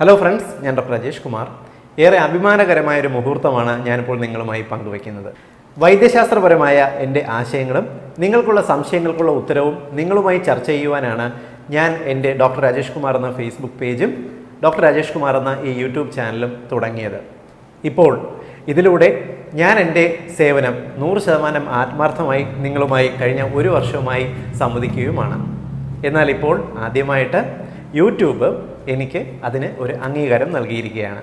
Hello friends ഞാൻ doctor Rajesh Kumar ഏറെ അഭിമാനകരമായ ഒരു മുഹൂർത്തമാണ് ഞാനിപ്പോൾ നിങ്ങളുമായി പങ്കുവയ്ക്കുന്നത്. വൈദ്യശാസ്ത്രപരമായ എന്റെ ആശയങ്ങളും നിങ്ങൾക്കുള്ള സംശയങ്ങൾക്കുള്ള ഉത്തരവും നിങ്ങളുമായി ചർച്ച ചെയ്യുവാനാണ് ഞാൻ എന്റെ ഡോക്ടർ രാജേഷ് കുമാർ എന്ന ഫേസ്ബുക്ക് പേജും ഡോക്ടർ രാജേഷ് കുമാർ എന്ന ഈ യൂട്യൂബ് ചാനലും തുടങ്ങിയത്. ഇപ്പോൾ ഇതിലൂടെ ഞാൻ എന്റെ സേവനം നൂറ് ശതമാനം ആത്മാർത്ഥമായി നിങ്ങളുമായി കഴിഞ്ഞ ഒരു വർഷവുമായി സംവദിക്കുകയുമാണ്. എന്നാൽ ഇപ്പോൾ ആദ്യമായിട്ട് യൂട്യൂബ് എനിക്ക് അതിന് ഒരു അംഗീകാരം നൽകിയിരിക്കുകയാണ്.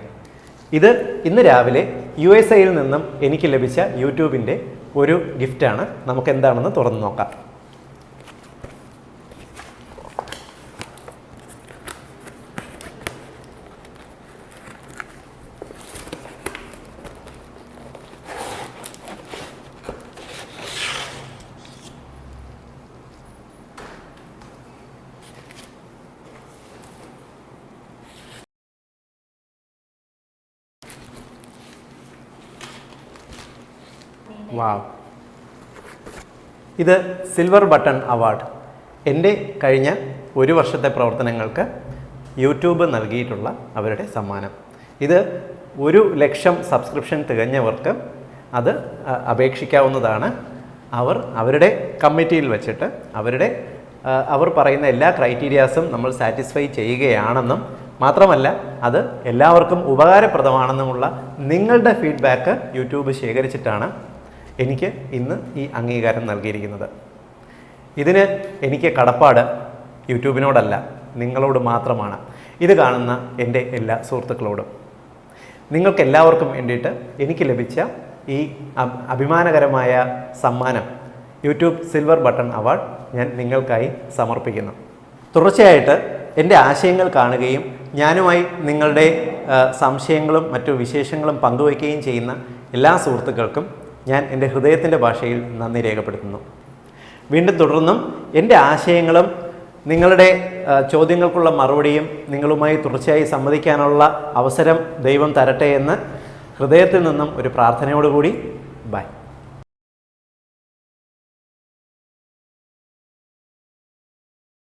ഇത് ഇന്ന് രാവിലെ യു എസ് എയിൽ നിന്നും എനിക്ക് ലഭിച്ച യൂട്യൂബിന്റെ ഒരു ഗിഫ്റ്റാണ്. നമുക്ക് എന്താണെന്ന് തുറന്നു നോക്കാം. വാവ് ഇത് സിൽവർ ബട്ടൺ അവാർഡ് എന്റെ കഴിഞ്ഞ ഒരു വർഷത്തെ പ്രവർത്തനങ്ങൾക്ക് യൂട്യൂബ് നൽകിയിട്ടുള്ള അവരുടെ സമ്മാനം. ഇത് ഒരു ലക്ഷം സബ്സ്ക്രിപ്ഷൻ തികഞ്ഞവർക്ക് അത് അപേക്ഷിക്കാവുന്നതാണ്. അവർ അവരുടെ കമ്മിറ്റിയിൽ വെച്ചിട്ട് അവരുടെ അവർ പറയുന്ന എല്ലാ ക്രൈറ്റീരിയാസും നമ്മൾ സാറ്റിസ്ഫൈ ചെയ്യുകയാണെന്നും മാത്രമല്ല അത് എല്ലാവർക്കും ഉപകാരപ്രദമാണെന്നുമുള്ള നിങ്ങളുടെ ഫീഡ്ബാക്ക് യൂട്യൂബ് ശേഖരിച്ചിട്ടാണ് എനിക്ക് ഇന്ന് ഈ അംഗീകാരം നൽകിയിരിക്കുന്നത്. ഇതിന് എനിക്ക് കടപ്പാട് യൂട്യൂബിനോടല്ല നിങ്ങളോട് മാത്രമാണ്. ഇത് കാണുന്ന എന്റെ എല്ലാ സുഹൃത്തുക്കളോടും. നിങ്ങൾക്ക് എല്ലാവർക്കും വേണ്ടിയിട്ട് എനിക്ക് ലഭിച്ച ഈ അഭിമാനകരമായ സമ്മാനം യൂട്യൂബ് സിൽവർ ബട്ടൺ അവാർഡ് ഞാൻ നിങ്ങൾക്കായി സമർപ്പിക്കുന്നു. തുടർച്ചയായിട്ട് എന്റെ ആശയങ്ങൾ കാണുകയും ഞാനുമായി നിങ്ങളുടെ സംശയങ്ങളും മറ്റു വിശേഷങ്ങളും പങ്കുവയ്ക്കുകയും ചെയ്യുന്ന എല്ലാ സുഹൃത്തുക്കൾക്കും ഞാൻ എന്റെ ഹൃദയത്തിന്റെ ഭാഷയിൽ നന്ദി രേഖപ്പെടുത്തുന്നു. വീണ്ടും തുടർന്നും എന്റെ ആശയങ്ങളും നിങ്ങളുടെ ചോദ്യങ്ങൾക്കുള്ള മറുപടിയും നിങ്ങളുമായി തുടർച്ചയായി സംവദിക്കാനുള്ള അവസരം ദൈവം തരട്ടെ എന്ന് ഹൃദയത്തിൽ നിന്നും ഒരു പ്രാർത്ഥനയോടുകൂടി ബൈ.